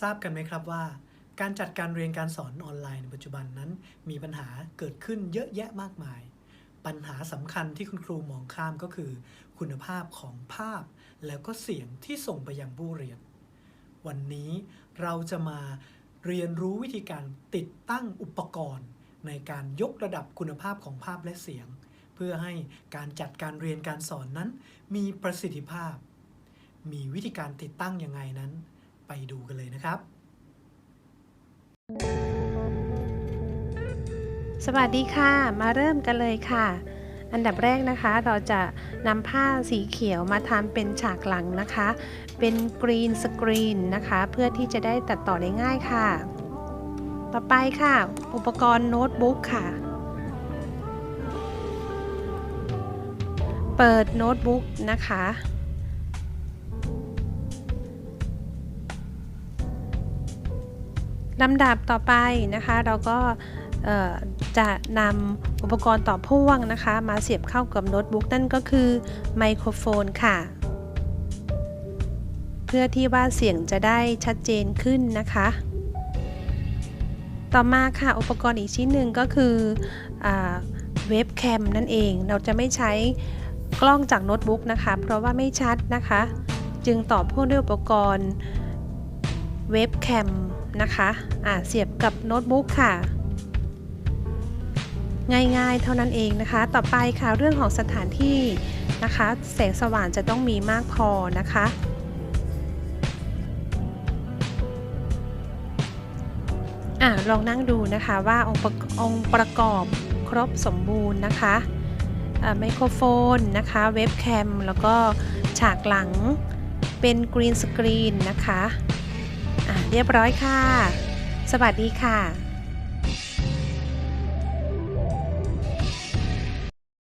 ทราบกันไหมครับว่า การจัดการเรียนการสอนออนไลน์ในปัจจุบันนั้น มีปัญหาเกิดขึ้นเยอะแยะมากมาย ปัญหาสำคัญที่คุณครูมองข้ามก็คือ คุณภาพของภาพ แล้วก็เสียงที่ส่งไปยังผู้เรียน วันนี้เราจะมาเรียนรู้วิธีการติดตั้งอุปกรณ์ ในการยกระดับคุณภาพของภาพและเสียง เพื่อให้การจัดการเรียนการสอนนั้น มีประสิทธิภาพ มีวิธีการติดตั้งยังไงนั้น ไปดูกันเลยนะครับ สวัสดีค่ะ มาเริ่มกันเลยค่ะ อันดับแรกนะคะเราจะนำผ้าสีเขียวมาทำเป็นฉากหลังนะคะ เป็นกรีนสกรีนนะคะ เพื่อที่จะได้ตัดต่อได้ง่ายค่ะ ต่อไปค่ะ อุปกรณ์โน้ตบุ๊กค่ะเปิดโน้ตบุ๊กนะคะ ลำดับต่อไปนะคะ เราก็จะนำอุปกรณ์ต่อพ่วงนะคะ มาเสียบเข้ากับโน้ตบุ๊กนั่นก็คือไมโครโฟนค่ะ เพื่อที่ว่าเสียงจะได้ชัดเจนขึ้นนะคะ ต่อมาค่ะอุปกรณ์อีกชิ้นหนึ่งก็คืออเว็บแคมนั่นเอง เราจะไม่ใช้กล้องจากโน้ตบุ๊กนะคะ เพราะว่าไม่ชัดนะคะ จึงต่อพ่วงด้วยอุปกรณ์เว็บแคม นะคะะเสียบกับโน้ตบุ๊กค่ะ ง่ายๆ เท่านั้นเองนะคะ ต่อไปค่ะเรื่องของสถานที่นะคะ แสงสว่างจะต้องมีมากพอนะคะอะลองนั่งดูนะคะว่าองค์ประองค์ประกอบครบสมบูรณ์นะคะไมโครโฟนนะคะ เว็บแคม แล้วก็ฉากหลังเป็นกรีนสกรีนนะคะ เรียบร้อยค่ะ สวัสดีค่ะ